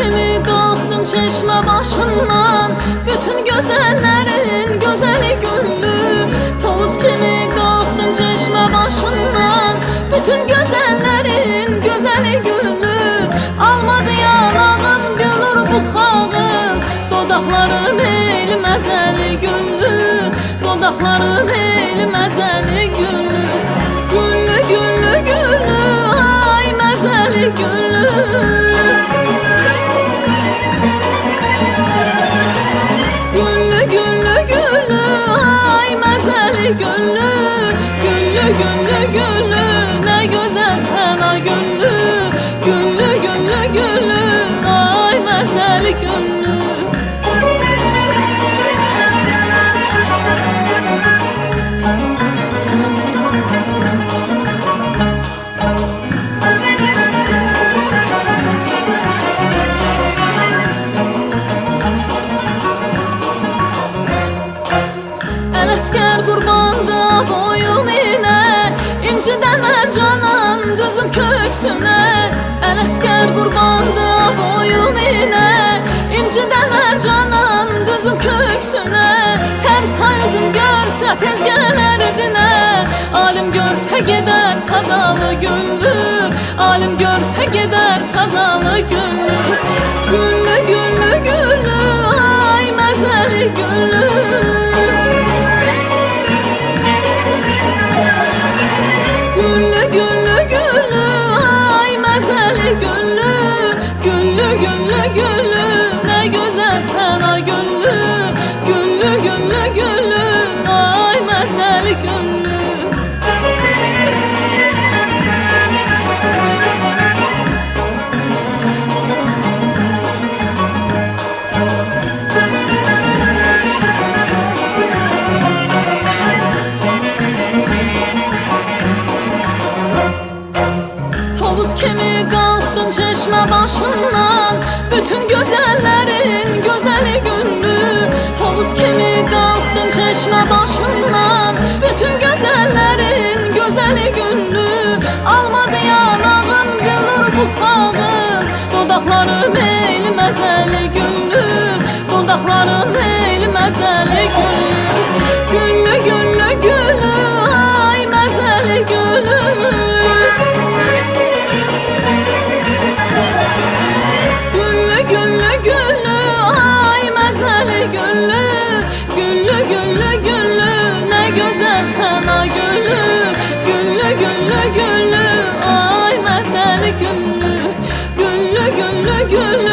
kimi qalxdın çeşmə başından? Bütün gözəllərin gözəli güllü. Toz kimi qalxdın çeşmə başından? Bütün gözəllərin gözəli güllü. Almadı yanağın bir nur buxağın Dodaqlarım el məzəli güllü. Dodaqlarım el məzəli güllü. Güllü güllü güllü. Ay məzəli güllü. Güllü güllü ne güzel sana güllü Güllü güllü güllü ay məzəli güllü Ələskər qurbandı boyum inə İncidə mərcanan düzüm köksünə Ələskər qurbandı boyum inə İncidə mərcanan düzüm köksünə Tərs hayızım görsə tez gələr dinə Alim görsə gedər sazalı güllü Alim görsə gedər sazalı güllü çeşme başından Bütün güzellerin güzeli güllü Tavus kimi kalktın çeşme başından Bütün güzellerin güzeli güllü Almadı yanağın gülür bu xağın Dodaqları meyli məzəli güllü Dodaqları meyli ana güllü Güllü güllü güllü. Ay mesel güllü Güllü güllü güllü.